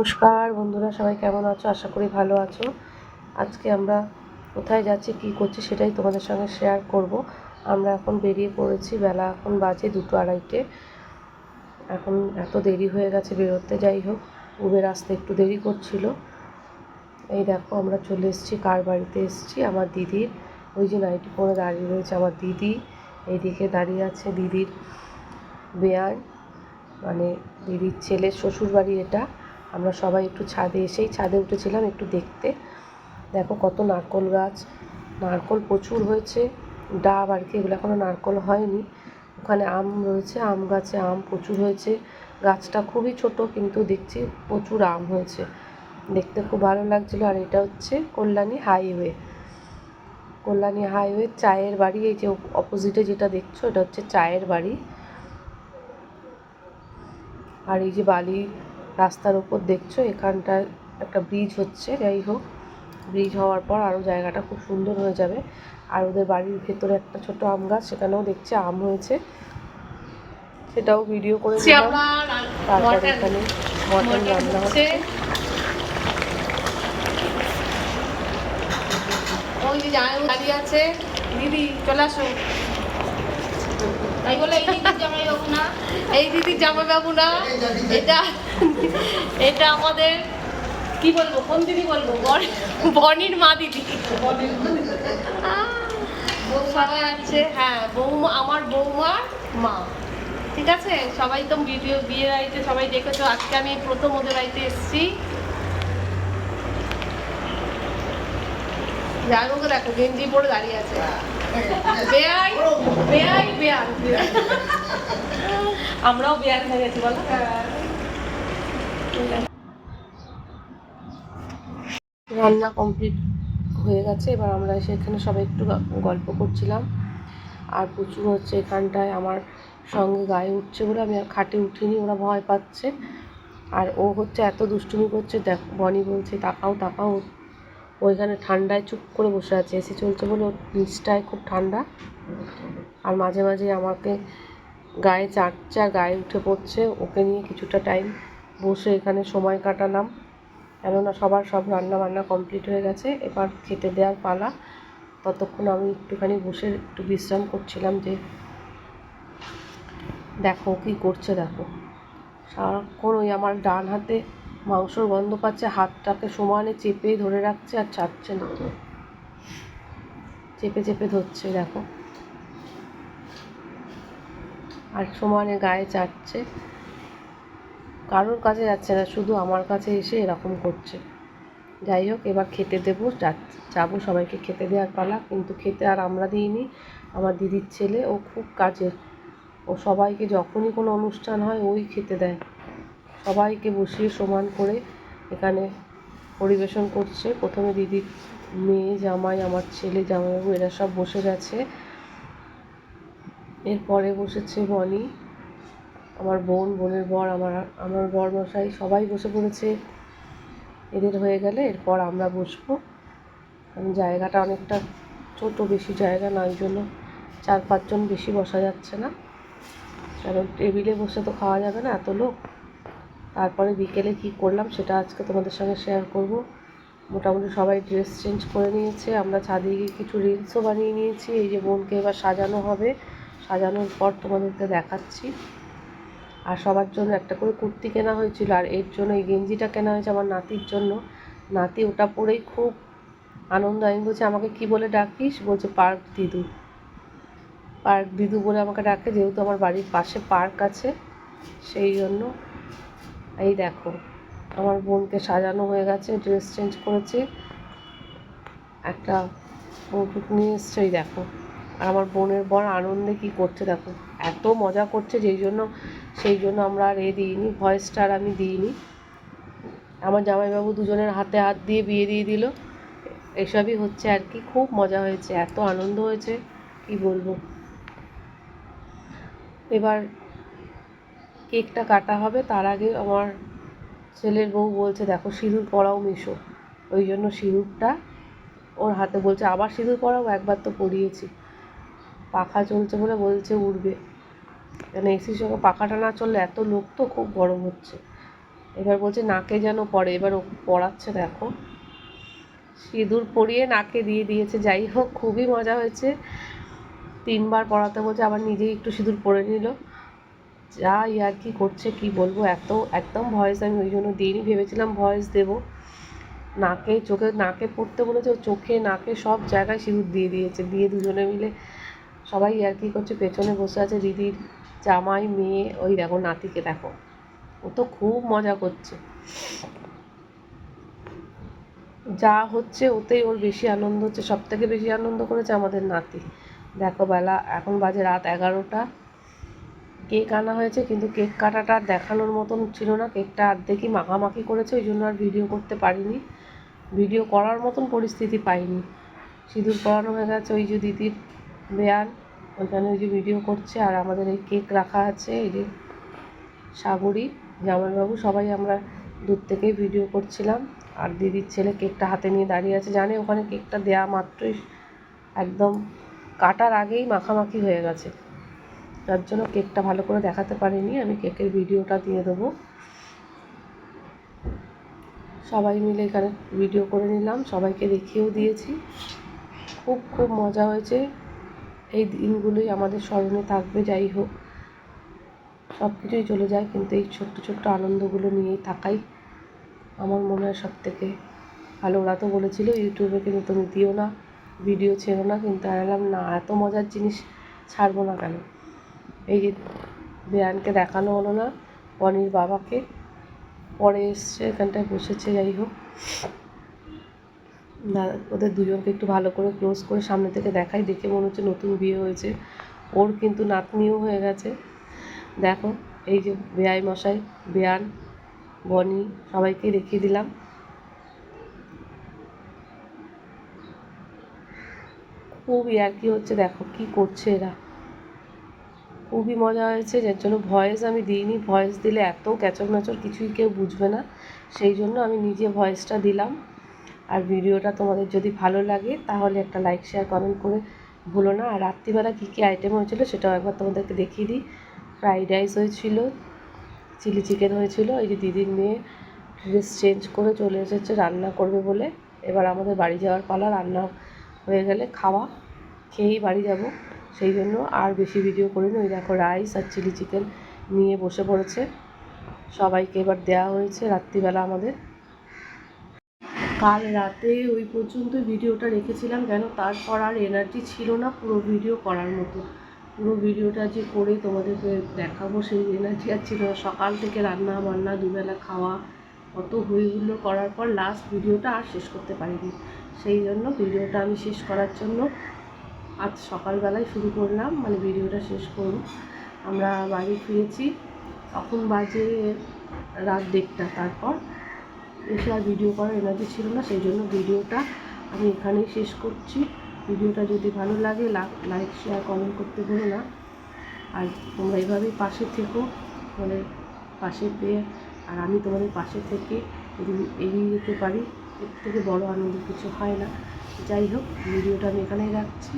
নমস্কার, বন্ধুরা সবাই কেমন আছো? আশা করি ভালো আছো। আজকে আমরা কোথায় যাচ্ছি, কী করছি সেটাই তোমাদের সঙ্গে শেয়ার করব। আমরা এখন বেরিয়ে পড়েছি, বেলা এখন বাজে দুটো আড়াইটে। এখন এত দেরি হয়ে গেছে বেরোতে, যাই হোক, উবের আসতে একটু দেরি করছিল। এই দেখো, আমরা চলে এসেছি, কার বাড়িতে এসেছি? আমার দিদির। ওই যে নাইটি পরে দাঁড়িয়ে রয়েছে আমার দিদি। এইদিকে দাঁড়িয়ে আছে দিদির বেয়ার মানে দিদির ছেলের শ্বশুর বাড়ি এটা। আমরা সবাই একটু ছাদে এসেই ছাদে উঠেছিলাম একটু দেখতে। দেখো কত নারকোল গাছ। নারকোল প্রচুর হয়েছে। ডাব আর কি, এগুলো এখনও নারকোল হয়নি। ওখানে আম রয়েছে, আম গাছে আম প্রচুর হয়েছে। গাছটা খুবই ছোট, কিন্তু দেখছি প্রচুর আম হয়েছে। দেখতে খুব ভালো লাগছিল। আর এটা হচ্ছে কল্যাণী হাইওয়ে। কল্যাণী হাইওয়ে চায়ের বাড়ি, এই যে অপোজিটে যেটা দেখছ, এটা হচ্ছে চায়ের বাড়ি। আর এই যে বালি রাস্তার ওপর দেখছ এখানটায় একটা ব্রিজ হচ্ছে যাই হোক। ব্রিজ হওয়ার পর আরও জায়গাটা খুব সুন্দর হয়ে যাবে। আর ওদের বাড়ির ভেতরে একটা ছোট আম গাছ সেখানেও দেখছি আম হয়েছে। সেটাও ভিডিও করে দিলাম। তারপরে এখানে মটন রান্না হচ্ছে। ওই যে দাঁড়িয়ে আছে। দিদি চলে আসো। তাই বলে এই দিদি জামাইবাবু না এই দিদি জামাইবাবু না এটা এটা আমাদের কি বলব কোন দিদি বলব বন- বনির মা দিদি। সবাই আছে হ্যাঁ বৌমা আমার বৌমার মা। ঠিক আছে? সবাই তো ভিডিও বিয়ে বাড়িতে সবাই দেখেছ আজকে আমি প্রথম ওদের বাড়িতে এসেছি। জানুকে দেখো গেঞ্জি পরে দাঁড়িয়ে আছে। বেয়াই। বেয়াই বেয়ান আমরাও বেয়ান হয়ে গেছি বলো। রান্না কমপ্লিট হয়ে গেছে এবার আমরা এসে এখানে সবাই একটু গল্প করছিলাম। আর প্রচুর হচ্ছে এখানটায় আমার সঙ্গে গায়ে উঠছে বলে আমি আর খাটে উঠিনি ওরা ভয় পাচ্ছে। আর ও হচ্ছে এত দুষ্টুমি করছে দেখ বনি বলছে তাকাও তাকাও। ওইখানে ঠান্ডায় চুপ করে বসে আছে। এসি চলছে বলে ওর নিচটায় খুব ঠান্ডা। আর মাঝে মাঝে আমাকে গায়ে চাটছে আর গায়ে উঠে পড়ছে। ওকে নিয়ে কিছুটা টাইম বসে এখানে সময় কাটালাম। কেননা সবার সব রান্না বান্না কমপ্লিট হয়ে গেছে। এবার খেতে দেওয়ার পালা। ততক্ষণ আমি একটুখানি বসে একটু বিশ্রাম করছিলাম যে, দেখো কী করছে দেখো। সারাক্ষণ ওই আমার ডান হাতে মাংসর গন্ধ পাচ্ছে, হাতটাকে সমানে চেপে ধরে রাখছে আর ছাড়ছে না। চেপে চেপে ধরছে, দেখো। আর সমানে গায়ে চাটছে। কারোর কাছে যাচ্ছে না, শুধু আমার কাছে এসে এরকম করছে। যাই হোক, এবার খেতে দেবো যাব সবাইকে খেতে দেওয়ার পালা, কিন্তু খেতে আর আমরা দিইনি। আমার দিদির ছেলে, ও খুব কাজের। ও সবাইকে যখনই কোনো অনুষ্ঠান হয়, ওই খেতে দেয়। সবাইকে বসিয়ে সমান করে এখানে পরিবেশন করছে। প্রথমে দিদির মেয়ে, জামাই, আমার ছেলে, জামাইবাবু, এরা সব বসে গেছে। এরপরে বসেছে বনি আমার বোন, বোনের বর, আমার আমার বর মশাই সবাই বসে পড়েছে। এদের হয়ে গেলে এরপর আমরা বসবো। কারণ জায়গাটা অনেকটা ছোট, বেশি জায়গা না ওই জন্য চার পাঁচজন বেশি বসা যাচ্ছে না। কারণ টেবিলে বসে তো খাওয়া যাবে না, এত লোক। তারপরে বিকেলে কী করলাম সেটা আজকে তোমাদের সঙ্গে শেয়ার করব। মোটামুটি সবাই ড্রেস চেঞ্জ করে নিয়েছে, আমরা ছাদে গিয়ে কিছু রিলসও বানিয়ে নিয়েছি, এই যে বোনকে এবার সাজানো হবে। সাজানোর পর তোমাদেরকে দেখাচ্ছি। আর সবার জন্য একটা করে কুর্তি কেনা হয়েছিল, আর এর জন্য এই গেঞ্জিটা কেনা হয়েছে আমার নাতির জন্য। নাতি ওটা পরেই খুব আনন্দ, আমি বলছি, আমাকে কি বলে ডাকিস? বলছে, পার্ক দিদু। পার্ক দিদু বলে আমাকে ডাকে, যেহেতু আমার বাড়ির পাশে পার্ক আছে, সেই জন্য এই দেখো, আমার বোনকে সাজানো হয়ে গেছে ড্রেস চেঞ্জ করেছে। একটা মুকুট নিয়ে এসছে দেখো। আর আমার বোনের বর আনন্দে কি করছে দেখো, এত মজা করছে, যেই জন্য, সেই জন্য আমরা আর এ দিইনি ভয়েসটা আর আমি দিইনি। আমার জামাইবাবু দুজনের হাতে হাত দিয়ে বিয়ে দিয়ে দিল। এসবই হচ্ছে আর কি, খুব মজা হয়েছে, এত আনন্দ হয়েছে, কি বলব। এবার কেকটা কাটা হবে, তার আগে আমার ছেলের বউ বলছে, দেখো, সিঁদুর পরাও মিশো। ওই জন্য সিঁদুরটা ওর হাতে বলছে, আবার সিঁদুর পরাও, একবার তো পরিয়েছি। পাখা চলছে বলে বলছে উঠবে কেন, এসির সঙ্গে পাখাটা না চললে এত লোক তো খুব গরম হচ্ছে। এবার বলছে, নাকে যেন পড়ে। এবার ও পড়াচ্ছে, দেখো। সিঁদুর পরিয়ে নাকে দিয়ে দিয়েছে, যাই হোক, খুবই মজা হয়েছে। তিনবার পড়াতে বলছে, আবার নিজেই একটু সিঁদুর পরে নিল। যা ইয়ার কি করছে, কি বলব? এত, একদম ভয়েস আমি ওই জন্য দিইনি, ভেবেছিলাম ভয়েস দেবো। নাকে, চোখে, নাকে পড়তে বলেছে চোখে, নাকে সব জায়গায় সিঁদুর দিয়ে দিয়েছে। দিয়ে দুজনে মিলে সবাই আর কি করছে, পেছনে বসে আছে দিদির জামাই, মেয়ে, ওই দেখো, নাতিকে দেখো। ও তো খুব মজা করছে। যা হচ্ছে, ওতেই ওর বেশি আনন্দ হচ্ছে। সব থেকে বেশি আনন্দ করেছে আমাদের নাতি। দেখো বেলা, এখন বাজে রাত এগারোটা। কেক আনা হয়েছে, কিন্তু কেক কাটাটা দেখানোর মতন ছিল না। কেকটা অর্ধেকই মাখামাখি করেছে, ওই জন্য আর ভিডিও করতে পারিনি। ভিডিও করার মতন পরিস্থিতি পাইনি। সিঁদুর পরানো হয়ে গেছে ওই যে দিদির বেয়ার ওইখানে ওই যে ভিডিও করছে। আর আমাদের এই কেক রাখা আছে, এই যে সাগরী, জামাইবাবু, সবাই আমরা দূর থেকেই ভিডিও করছিলাম। আর দিদির ছেলে কেকটা হাতে নিয়ে দাঁড়িয়ে আছে। জানে ওখানে কেকটা দেয়া মাত্রই একদম কাটার আগেই মাখামাখি হয়ে গেছে। তার জন্য কেকটা ভালো করে দেখাতে পারিনি, আমি কেকের ভিডিওটা দিয়ে দেবো। সবাই মিলে এখানে ভিডিও করে নিলাম, সবাইকে দেখিয়েও দিয়েছি। খুব খুব মজা হয়েছে। এই দিনগুলোই আমাদের স্মরণে থাকবে, যাই হোক। সব কিছুই চলে যায়, কিন্তু এই ছোট্ট ছোট্ট আনন্দগুলো নিয়েই থাকাই আমার মনে হয় সব থেকে ভালো। ওরা তো বলেছিল, ইউটিউবে কিন্তু তুমি দিও না, ভিডিও ছেড়ো না, কিন্তু আমি না, এত মজার জিনিস ছাড়বো না কেন? এই যে বেয়ানকে দেখানো হলো না বনির বাবাকে। পরে এসছে, এখানটায় বসেছে, যাই হোক। ওদের দুজনকে একটু ভালো করে ক্লোজ করে সামনে থেকে দেখাই, দেখে মনে হচ্ছে নতুন বিয়ে হয়েছে। ওর কিন্তু নাতনিও হয়ে গেছে। দেখো, এই যে বেয়াই মশাই, বেয়ান, বনি, সবাইকে রেখে দিলাম। খুব ইয়ার্কি হচ্ছে, দেখো কি করছে এরা। খুবই মজা হয়েছে, যার জন্য ভয়েস আমি দিইনি। ভয়েস দিলে এত ক্যাচর ম্যাচর কিছুই কেউ বুঝবে না। সেই জন্য আমি নিজে ভয়েসটা দিলাম। আর ভিডিওটা তোমাদের যদি ভালো লাগে, তাহলে একটা লাইক শেয়ার কমেন্ট করে ভুলো না। আর রাত্রিবেলা কী কী আইটেম হয়েছিল সেটাও একবার তোমাদেরকে দেখিয়ে দিই। ফ্রাইড রাইস হয়েছিল চিলি চিকেন হয়েছিল, এই যে দিদির মেয়ে ড্রেস চেঞ্জ করে চলে এসেছে, রান্না করবে বলে। এবার আমাদের বাড়ি যাওয়ার পালা, রান্না হয়ে গেলে খাওয়া, খেয়েই বাড়ি যাব। সেই জন্য আর বেশি ভিডিও করিনি। ওই দেখো রাইস আর চিলি চিকেন নিয়ে বসে পড়েছে। সবাইকে এবার দেওয়া হয়েছে রাত্রিবেলা আমাদের। কাল রাতে ওই পর্যন্ত ভিডিওটা রেখেছিলাম কেন? তারপর আর এনার্জি ছিল না পুরো ভিডিও করার মতো। পুরো ভিডিওটা যে করে তোমাদেরকে দেখাবো সেই এনার্জি আর ছিল না। সকাল থেকে রান্না বান্না, দুবেলা খাওয়া অত হইহুল্লো করার পর লাস্ট ভিডিওটা আর শেষ করতে পারিনি। সেই জন্য ভিডিওটা আমি শেষ করার জন্য আজ সকালবেলায় শুরু করলাম মানে ভিডিওটা শেষ করব। আমরা বাড়ি ফিরেছি তখন বাজে রাত দেড়টা তারপর। এসে আর ভিডিও করার এনার্জি ছিল না, সেই জন্য ভিডিওটা আমি এখানেই শেষ করছি। ভিডিওটা যদি ভালো লাগে লাইক শেয়ার কমেন্ট করতে ভুলো না। আর তোমরা এভাবেই পাশে থেকো তোমাদের পাশে পেয়ে, আর আমি তোমাদের পাশে থেকে এগিয়ে যেতে পারি, এর থেকে বড় আনন্দ কিছু হয় না। যাই হোক, ভিডিওটা আমি এখানেই রাখছি।